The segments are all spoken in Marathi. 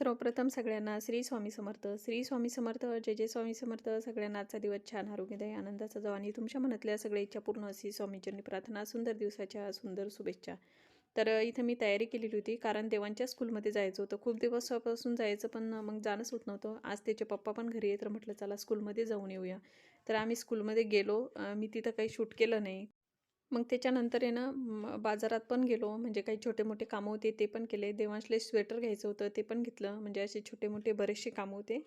सर्वप्रथम सगळ्यांना श्री स्वामी समर्थ. श्री स्वामी समर्थ जय जय स्वामी समर्थ. सगळ्यांना आजचा दिवस छान आरोग्यदायी आनंदाचा जाऊ आणि तुमच्या मनातल्या सगळ्या इच्छा पूर्ण अशी स्वामीचरणी प्रार्थना सुंदर दिवसाच्या सुंदर शुभेच्छा. तर इथं मी तयारी केलेली होती कारण देवांच्या स्कूलमध्ये जायचं होतं. खूप दिवसापासून जायचं पण मग जाणंच होत नव्हतं. आज त्याचे पप्पा पण घरी येत तर म्हटलं चला स्कूलमध्ये जाऊन येऊया. तर आम्ही स्कूलमध्ये गेलो. मी तिथं काही शूट केलं नाही. मग त्याच्यानंतर आहे ना बाजारात पण गेलो. म्हणजे काही छोटे मोठे कामं होते ते पण केले. देवांशले स्वेटर घ्यायचं होतं ते पण घेतलं. म्हणजे असे छोटे मोठे बरेचसे कामं होते.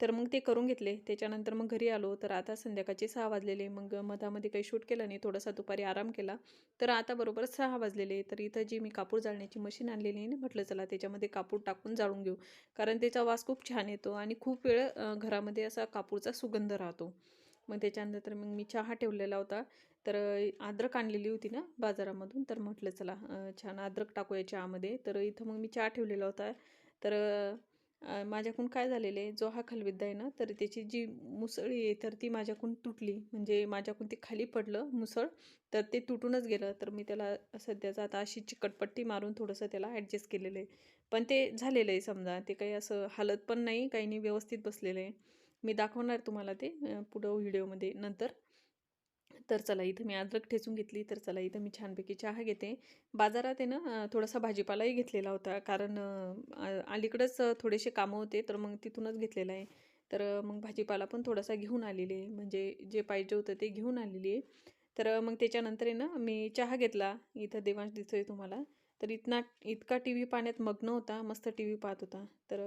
तर मग ते करून घेतले. त्याच्यानंतर मग घरी आलो. तर आता संध्याकाळचे सहा वाजलेले. मग मधामध्ये काही शूट केलं नाही. थोडासा दुपारी आराम केला. तर आता बरोबर सहा वाजलेले. तर इथं जी मी कापूर जाळण्याची मशीन आणलेली आहे ना म्हटलं चला त्याच्यामध्ये कापूर टाकून जाळून घेऊ. कारण त्याचा वास खूप छान येतो आणि खूप वेळ घरामध्ये असा कापूरचा सुगंध राहतो. मग त्याच्यानंतर मग मी चहा ठेवलेला होता. तर अद्रक आणलेली होती ना बाजारामधून तर म्हटलं चला छान अद्रक टाकूया चहामध्ये. तर इथं मग मी चहा ठेवलेला होता. तर माझ्याकडून काय झालेलं आहे जो हा खलबिद्दा आहे ना तर त्याची जी मुसळी आहे तर ती माझ्याकडून तुटली. म्हणजे माझ्याकडून ते खाली पडलं मुसळ तर ते तुटूनच गेलं. तर मी त्याला सध्याचा आता अशी चिकटपट्टी मारून थोडंसं त्याला ॲडजस्ट केलेलं आहे. पण ते झालेलं आहे समजा. ते काही असं हालत पण नाही काही नाही व्यवस्थित बसलेलं आहे. मी दाखवणार तुम्हाला ते पुढं व्हिडिओमध्ये नंतर. तर चला इथं मी अद्रक ठेचून घेतली तर चला इथं मी छानपैकी चहा घेते. बाजारात आहे ना थोडासा भाजीपालाही घेतलेला होता कारण अलीकडंच थोडेसे कामं होते तर मग तिथूनच घेतलेला आहे. तर मग भाजीपाला पण थोडासा घेऊन आलेली आहे म्हणजे जे पाहिजे होतं ते घेऊन आलेली आहे. तर मग त्याच्यानंतर आहे ना मी चहा घेतला. इथं देवांश दिसतोय तुम्हाला. तर इतना इतका टी व्ही पाण्यात मग्न होता मस्त टी व्ही पाहत होता. तर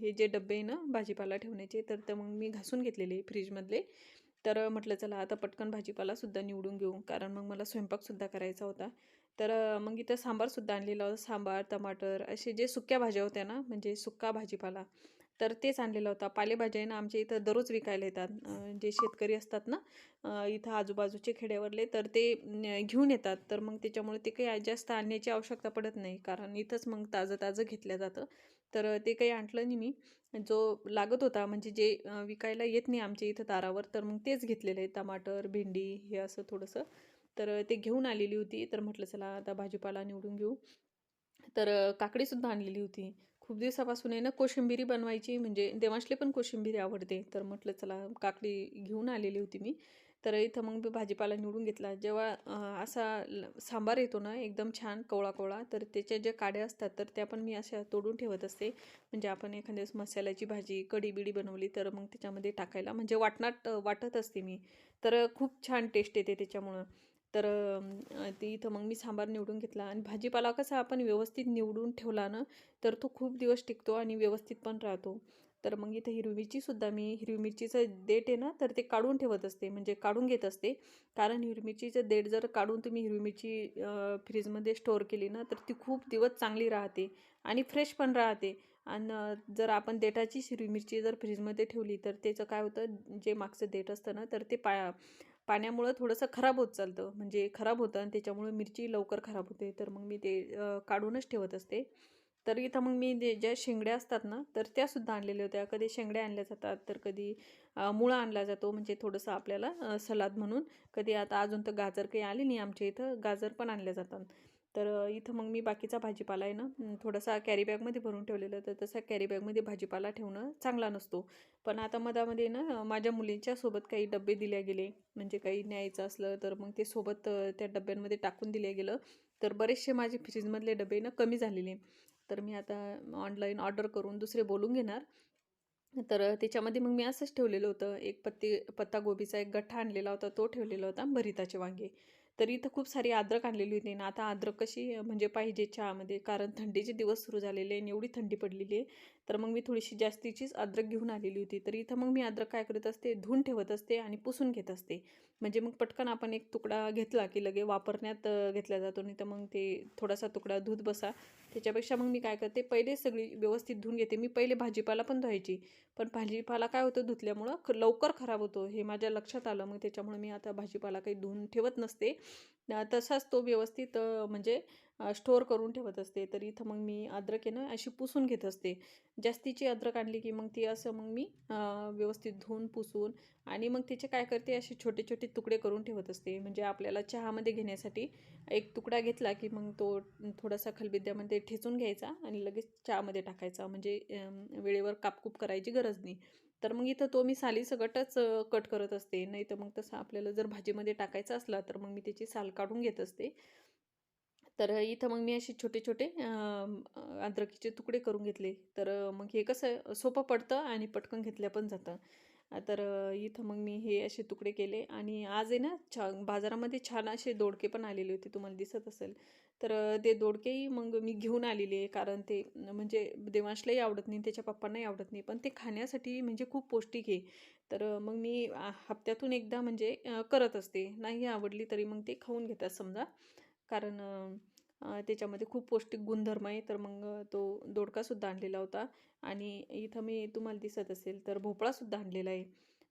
हे जे डबे आहे ना भाजीपाला ठेवण्याचे तर ते मग मी घासून घेतलेले फ्रीजमधले. तर म्हटलं चला आता पटकन भाजीपालासुद्धा निवडून घेऊ. कारण मग मला स्वयंपाकसुद्धा करायचा होता. तर मग इथं सांबारसुद्धा आणलेला होता. सांबार टमाटर असे जे सुक्या भाज्या होत्या ना म्हणजे सुक्का भाजीपाला तर तेच आणलेला होता. पालेभाज्या आहे ना आमच्या इथं दररोज विकायला येतात. जे शेतकरी असतात ना इथं आजूबाजूचे खेड्यावरले तर ते घेऊन येतात. तर मग त्याच्यामुळे ते काही जास्त आणण्याची आवश्यकता पडत नाही. कारण इथंच मग ताजं ताजं घेतलं जातं. तर ते काही आणलं नाही मी. जो लागत होता म्हणजे जे विकायला येत नाही आमच्या इथं दारावर तर मग तेच घेतलेलं आहे. टमाटर भेंडी हे असं थोडंसं. तर ते घेऊन आलेली होती. तर म्हटलं चला आता भाजीपाला निवडून घेऊ. तर काकडीसुद्धा आणलेली होती. खूप दिवसापासून आहे ना कोशिंबिरी बनवायची म्हणजे देवांशले पण कोशिंबिरी आवडते. तर म्हटलं चला काकडी घेऊन आलेली होती मी. तर इथं मग मी भाजीपाला निवडून घेतला. जेव्हा असा ल- सांबार येतो ना एकदम छान कवळा कवळा तर त्याच्या ज्या काड्या असतात तर त्या पण मी अशा तोडून ठेवत असते. म्हणजे आपण एखाद्या मसाल्याची भाजी कढी बिडी बनवली तर मग त्याच्यामध्ये टाकायला म्हणजे वाटणात वाटत असते मी. तर खूप छान टेस्ट येते त्याच्यामुळं. तर ती इथं मग मी सांबार निवडून घेतला. आणि भाजीपाला कसा आपण व्यवस्थित निवडून ठेवला ना तर तो खूप दिवस टिकतो आणि व्यवस्थित पण राहतो. तर मग इथं हिरवी मिरचीसुद्धा मी हिरवी मिरचीचं देठ आहे ना तर ते काढून ठेवत असते. म्हणजे काढून घेत असते. कारण हिरवी मिरचीचं देठ जर काढून तुम्ही हिरवी मिरची फ्रीजमध्ये स्टोअर केली ना तर ती खूप दिवस चांगली राहते आणि फ्रेश पण राहते. आणि जर आपण देठाची हिरवी मिरची जर फ्रीजमध्ये ठेवली तर त्याचं काय होतं जे मागचं देठ असतं ना तर ते पाया पाण्यामुळं थोडंसं खराब होत चालतं. म्हणजे खराब होतं आणि त्याच्यामुळे मिरची लवकर खराब होते. तर मग मी ते काढूनच ठेवत असते. तर इथं मग मी जे ज्या शेंगड्या असतात ना तर त्यासुद्धा आणलेल्या होत्या. कधी शेंगड्या आणल्या जातात तर कधी मुळा आणला जातो. म्हणजे थोडंसं आपल्याला सलाद म्हणून. कधी आता अजून तर गाजर काही आली नाही आमच्या इथं. गाजर पण आणल्या जातात. तर इथं मग मी बाकीचा भाजीपाला आहे ना थोडासा थोडासा कॅरीबॅगमध्ये भरून ठेवलेलं तर तसा कॅरीबॅगमध्ये भाजीपाला ठेवणं चांगला नसतो. पण आता मधामध्ये ना माझ्या मुलींच्या सोबत काही डबे दिल्या गेले. म्हणजे काही न्यायचं असलं तर मग ते सोबत त्या डब्यांमध्ये टाकून दिले गेलं. तर बरेचसे माझे फ्रीजमधले डबे ना कमी झालेले. तर मी आता ऑनलाईन ऑर्डर करून दुसरे बोलून घेणार. तर त्याच्यामध्ये मग मी असंच ठेवलेलं होतं. एक पत्ती पत्तागोबीचा एक गठ्ठा आणलेला होता तो ठेवलेला होता भरिताचे वांगे. तर इथं खूप सारी अद्रक आणलेली होती ना आता अद्रक कशी म्हणजे पाहिजे चहामध्ये. कारण थंडीचे दिवस सुरू झालेले आणि एवढी थंडी पडलेली आहे. तर मग मी थोडीशी जास्तीचीच अद्रक घेऊन आलेली होती. तर इथं मग मी अद्रक काय करत असते? धुवून ठेवत असते आणि पुसून घेत असते. म्हणजे मग पटकन आपण एक तुकडा घेतला की लगे वापरण्यात घेतला जातो. नाही तर मग ते थोडासा तुकडा धुत बसा. त्याच्यापेक्षा मग मी काय करते? पहिले सगळी व्यवस्थित धुवून घेते. मी पहिले भाजीपाला पण धुवायची. पण भाजीपाला काय होतं? धुतल्यामुळं लवकर खराब होतो. हे माझ्या लक्षात आलं. मग त्याच्यामुळे मी आता भाजीपाला काही धुवून ठेवत नसते. तसाच तो व्यवस्थित म्हणजे स्टोअर करून ठेवत असते. तर इथं मग मी अद्रक आहे ना अशी पुसून घेत असते. जास्तीची अद्रक आणली की मग ती असं मग मी व्यवस्थित धुवून पुसून आणि मग तिचे काय करते असे छोटे छोटे तुकडे करून ठेवत असते. म्हणजे आपल्याला चहामध्ये घेण्यासाठी एक तुकडा घेतला की मग तो थोडासा खलबिद्यामध्ये ठेचून घ्यायचा आणि लगेच चहामध्ये टाकायचा. म्हणजे वेळेवर कापकूप करायची गरज नाही. तर मग इथं तो मी साली सगटच कट करत असते. नाही तर मग तसं आपल्याला जर भाजीमध्ये टाकायचा असला तर मग मी त्याची साल काढून घेत असते. तर इथं मग मी असे छोटे छोटे अद्रकीचे तुकडे करून घेतले. तर मग हे कसं सोपं पडतं आणि पटकन घेतल्या पण जातं. तर इथं मग मी हे असे तुकडे केले आणि आज आहे ना छा बाजारामध्ये छान असे दोडके पण आलेले होते तुम्हाला दिसत असेल. तर ते दोडकेही मग मी घेऊन आलेले आहे कारण ते म्हणजे देवांशलाही आवडत नाही त्याच्या पप्पांनाही आवडत नाही. पण ते खाण्यासाठी म्हणजे खूप पौष्टिक आहे. तर मग मी हप्त्यातून एकदा म्हणजे करत असते. नाही आवडली तरी मग ते खाऊन घेतात समजा. कारण त्याच्यामध्ये खूप पौष्टिक गुणधर्म आहे. तर मग तो दोडकासुद्धा आणलेला होता. आणि इथं मी तुम्हाला दिसत असेल तर भोपळासुद्धा आणलेला आहे.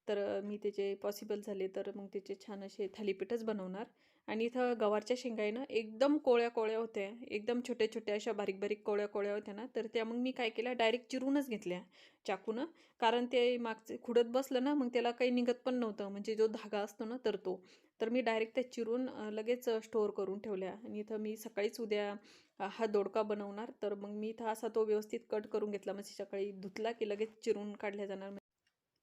तर मी त्याचे पॉसिबल झाले तर मग त्याचे छान असे थालीपीठच बनवणार. आणि इथं गवारच्या शेंगा आहे ना एकदम कोळ्या कोळ्या होत्या. एकदम छोट्या छोट्या अशा बारीक बारीक कोळ्या कोळ्या होत्या ना तर त्या मग मी काय केल्या डायरेक्ट चिरूनच घेतल्या चाकूनं. कारण ते मागचे खुडत बसलं ना मग त्याला काही निघत पण नव्हतं. म्हणजे जो धागा असतो ना तर तो. तर मी डायरेक्ट त्या चिरून लगेच स्टोअर करून ठेवल्या. आणि इथं मी सकाळीच उद्या हा दोडका बनवणार. तर मग मी इथं असा तो व्यवस्थित कट करून घेतला. म्हणजे सकाळी धुतला की लगेच चिरून काढल्या जाणार.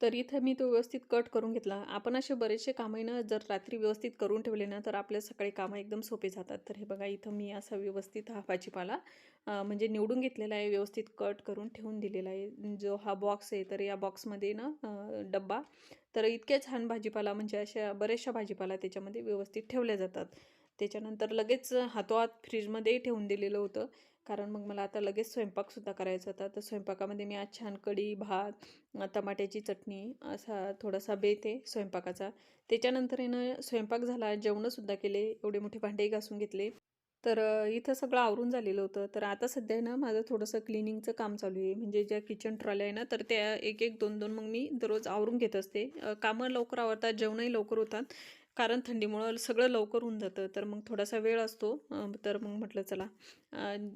तर इथं मी तो व्यवस्थित कट करून घेतला. आपण असे बरेचसे कामं ना जर रात्री व्यवस्थित करून ठेवले ना तर आपल्या सकाळी कामं एकदम सोपे जातात. तर हे बघा इथं मी असा व्यवस्थित हा भाजीपाला म्हणजे निवडून घेतलेला आहे व्यवस्थित कट करून ठेवून दिलेला आहे. जो हा बॉक्स आहे तर या बॉक्समध्ये ना डब्बा. तर इतक्या छान भाजीपाला म्हणजे अशा बऱ्याचशा भाजीपाला त्याच्यामध्ये व्यवस्थित ठेवल्या जातात. त्याच्यानंतर लगेच हातोहात फ्रीजमध्येही ठेवून दिलेलं होतं. कारण मग मला आता लगेच स्वयंपाकसुद्धा करायचा होता. तर स्वयंपाकामध्ये मी आज छान कढी भात टमाट्याची चटणी असा थोडासा बेत आहे स्वयंपाकाचा. त्याच्यानंतर येणं स्वयंपाक झाला जेवणंसुद्धा केले एवढे मोठे भांडेही घासून घेतले. तर इथं सगळं आवरून झालेलं होतं. तर आता सध्या ना माझं थोडंसं क्लिनिंगचं काम चालू आहे. म्हणजे ज्या किचन ट्रॉल्या आहे ना तर त्या एक एक दोन दोन मग मी दररोज आवरून घेत असते. कामं लवकर आवरतात जेवणही लवकर होतात. कारण थंडीमुळं सगळं लवकर होऊन जातं. तर मग थोडासा वेळ असतो. तर मग म्हटलं चला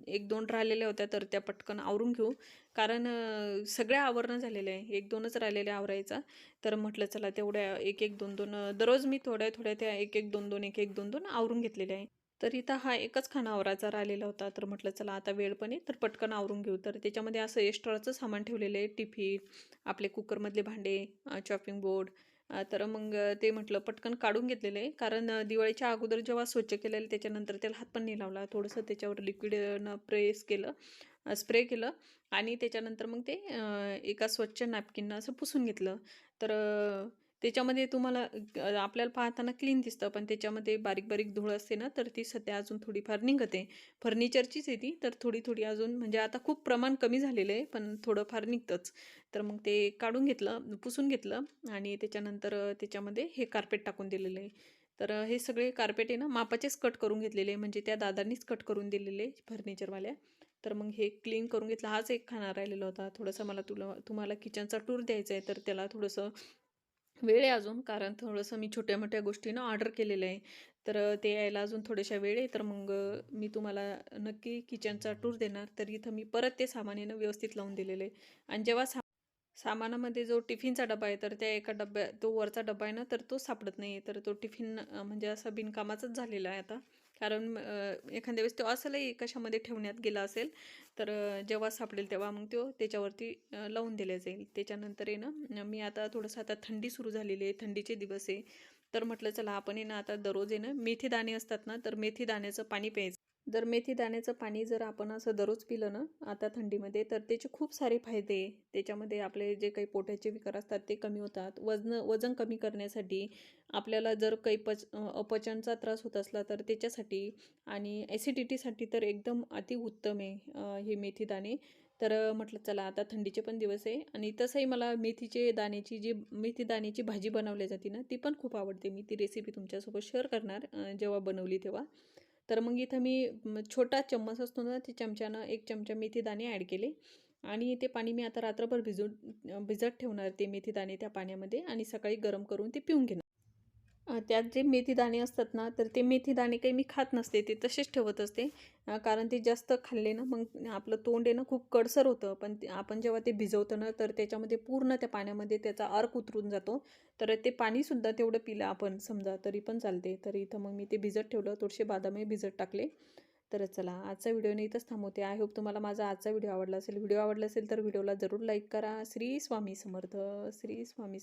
एक दोन राहिलेल्या होत्या तर त्या पटकन आवरून घेऊ. कारण सगळ्या आवरणं झालेल्या आहे. एक दोनच राहिलेल्या आवरायचा. तर म्हटलं चला तेवढ्या एक एक दोन दोन दररोज मी थोड्या थोड्या त्या एक एक दोन दोन एक एक दोन दोन आवरून घेतलेल्या आहे. तर इथं हा एकच खाना आवरायचा राहिलेला होता. तर म्हटलं चला आता वेळ पण आहे तर पटकन आवरून घेऊ. तर त्याच्यामध्ये असं एक्स्ट्राचं सामान ठेवलेलं आहे. टिफिन आपले कुकरमधले भांडे चॉपिंग बोर्ड तर मग ते म्हटलं पटकन काढून घेतलेलं आहे. कारण दिवाळीच्या अगोदर जेव्हा स्वच्छ केलेलं त्याच्यानंतर त्याला हात पण नाही लावला. थोडंसं त्याच्यावर लिक्विडनं प्रेस केलं स्प्रे केलं आणि त्याच्यानंतर मग ते एका स्वच्छ नॅपकिननं असं पुसून घेतलं. तर त्याच्यामध्ये तुम्हाला आपल्याला पाहताना क्लीन दिसतं पण त्याच्यामध्ये बारीक बारीक धूळ असते ना तर ती सध्या अजून थोडीफार निघते. फर्निचरचीच आहे ती तर थोडी थोडी अजून म्हणजे आता खूप प्रमाण कमी झालेलं आहे पण थोडंफार निघतंच. तर मग ते काढून घेतलं पुसून घेतलं आणि त्याच्यानंतर त्याच्यामध्ये हे कार्पेट टाकून दिलेलं आहे. तर हे सगळे कार्पेट आहे ना मापाचेच कट करून घेतलेले म्हणजे त्या दादांनीच कट करून दिलेले फर्निचरवाल्या तर मग हे क्लीन करून घेतलं. हाच एक खाना राहिलेला होता. थोडंसं मला तुला तुम्हाला किचनचा टूर द्यायचा आहे तर त्याला थोडंसं वेळ आहे अजून कारण थोडंसं मी छोट्या मोठ्या गोष्टीनं ऑर्डर केलेलं आहे. तर ते यायला अजून थोड्याशा वेळ आहे. तर मग मी तुम्हाला नक्की किचनचा टूर देणार. तर इथं मी परत ते सामान येणं व्यवस्थित लावून दिलेलं आहे. आणि जेव्हा सा सामानामध्ये जो टिफिनचा डबा आहे तर त्या एका डब्या तो वरचा डबा आहे ना तर तो सापडत नाही आहे तर तो टिफिन म्हणजे असा बिनकामाचाच झालेला आहे आता. कारण एखाद्या वेळेस तो असलही कशामध्ये ठेवण्यात गेला असेल तर जेव्हा सापडेल तेव्हा मग तो त्याच्यावरती लावून दिल्या जाईल. त्याच्यानंतर आहे ना मी आता थोडंसं आता थंडी सुरू झालेली आहे थंडीचे दिवस आहे. तर म्हटलं चला आपण आहे ना आता दररोज आहे ना मेथी दाणे असतात ना तर मेथी दाण्याचं पाणी प्यायचं. जर मेथी दाण्याचं पाणी जर आपण असं दररोज पिलं ना आता थंडीमध्ये तर त्याचे खूप सारे फायदे त्याच्यामध्ये आपले जे काही पोटाचे विकार असतात ते कमी होतात. वजन वजन कमी करण्यासाठी आपल्याला जर काही पच अपचनचा त्रास होत असला तर त्याच्यासाठी आणि ॲसिडिटीसाठी तर एकदम अतिउत्तम आहे हे मेथी दाणे. तर म्हटलं चला आता थंडीचे पण दिवस आहे आणि तसंही मला मेथीचे दाण्याची जी मेथी दाण्याची भाजी बनवली जाते ना ती पण खूप आवडते. मी ती रेसिपी तुमच्यासोबत शेअर करणार जेव्हा बनवली तेव्हा. तर मग इथं मी छोटा चम्मच असतो ना ते चमच्यानं एक चमचा मेथी दाणे ॲड केले. आणि ते पाणी मी आता रात्रभर भिजून भिजत ठेवणार ते मेथी दाणे त्या पाण्यामध्ये आणि सकाळी गरम करून ते पिऊन घेणार. त्यात जे मेथी दाणे असतात ना तर ते मेथी दाणे काही मी खात नसते ते तसेच ठेवत असते. कारण ते जास्त खाल्ले ना मग आपलं तोंड आहे ना खूप कडसर होतं. पण आपण जेव्हा ते भिजवतो ना तर त्याच्यामध्ये पूर्ण त्या पाण्यामध्ये त्याचा अर्क उतरून जातो. तर ते पाणीसुद्धा तेवढं पिलं आपण समजा तरी पण चालते. तर इथं मग मी ते भिजत ठेवलं थोडेसे बदामही भिजत टाकले. तर चला आजचा व्हिडिओ मी इथंच थांबवते. आय होप तुम्हाला माझा आजचा व्हिडिओ आवडला असेल. व्हिडिओ आवडला असेल तर व्हिडिओला जरूर लाईक करा. श्री स्वामी समर्थ. श्री स्वामी